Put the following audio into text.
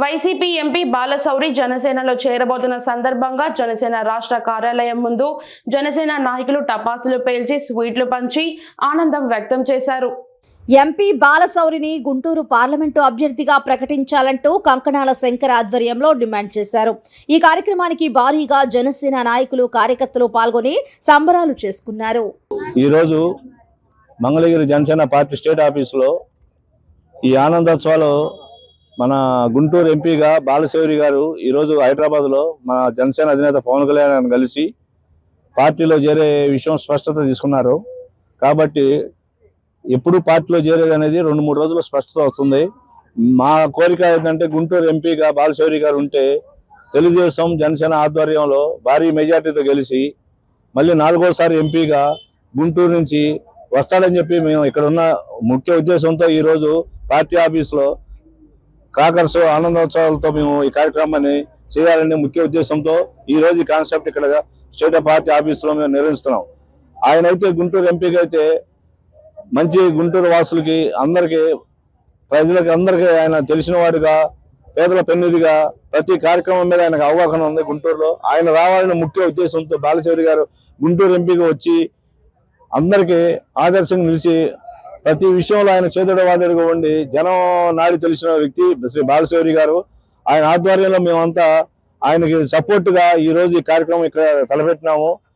YCP MP Balashowry జనసేనలో చేరబోతున్న సందర్భంగా జనసేన రాష్ట్ర కార్యాలయం ముందు జనసేన నాయకులు టపాసులు పేల్చి స్వీట్లు పంచి ఆనందం వ్యక్తం చేశారు. ఎంపీ బాలశౌరిని గుంటూరు పార్లమెంటు అభ్యర్థిగా ప్రకటించాలంటూ కంకణాల శంకర్ ఆధ్వర్యంలో డిమాండ్ చేశారు. ఈ కార్యక్రమానికి భారీగా జనసేన నాయకులు కార్యకర్తలు పాల్గొని సంబరాలు చేసుకున్నారు. ఈరోజు మంగళగిరి జనసేన పార్టీ స్టేట్ ఆఫీసులో ఈ ఆనందోత్సవాలు మన గుంటూరు ఎంపీగా బాలశౌరి గారు ఈరోజు హైదరాబాద్లో మన జనసేన అధినేత పవన్ కళ్యాణ్ కలిసి పార్టీలో చేరే విషయం స్పష్టత తీసుకున్నారు. కాబట్టి ఎప్పుడు పార్టీలో చేరేది అనేది రెండు మూడు రోజులు స్పష్టత వస్తుంది. మా కోరిక ఏంటంటే గుంటూరు ఎంపీగా బాలశౌరి గారు ఉంటే తెలుగుదేశం జనసేన ఆధ్వర్యంలో భారీ మెజార్టీతో గెలిచి మళ్ళీ నాలుగోసారి ఎంపీగా గుంటూరు నుంచి వస్తాడని చెప్పి మేము ఇక్కడ ఉన్న ముఖ్య ఉద్దేశంతో ఈరోజు పార్టీ ఆఫీస్లో క్రాకర్స్ ఆనందోత్సవాలతో మేము ఈ కార్యక్రమాన్ని చేయాలనే ముఖ్య ఉద్దేశంతో ఈ రోజు ఈ కాన్సెప్ట్ ఇక్కడ స్టేట్ పార్టీ ఆఫీసులో మేము నిర్వహిస్తున్నాం. ఆయన అయితే గుంటూరు ఎంపీకి అయితే మంచి గుంటూరు వాసులకి అందరికీ ప్రజలకి అందరికీ ఆయన తెలిసిన వాడిగా పేదల పెన్నిధిగా ప్రతి కార్యక్రమం మీద ఆయనకు అవగాహన ఉంది గుంటూరులో. ఆయన రావాలనే ముఖ్య ఉద్దేశంతో బాలచౌరి గారు గుంటూరు ఎంపీగా వచ్చి అందరికీ ఆదర్శంగా నిలిచి ప్రతి విషయంలో ఆయన చేతుడు వాదుడుగా ఉండి జనం నాడి తెలిసిన వ్యక్తి శ్రీ బాలశౌరి గారు. ఆయన ఆధ్వర్యంలో మేమంతా ఆయనకి సపోర్ట్గా ఈ రోజు ఈ కార్యక్రమం ఇక్కడ తలపెట్టినాము.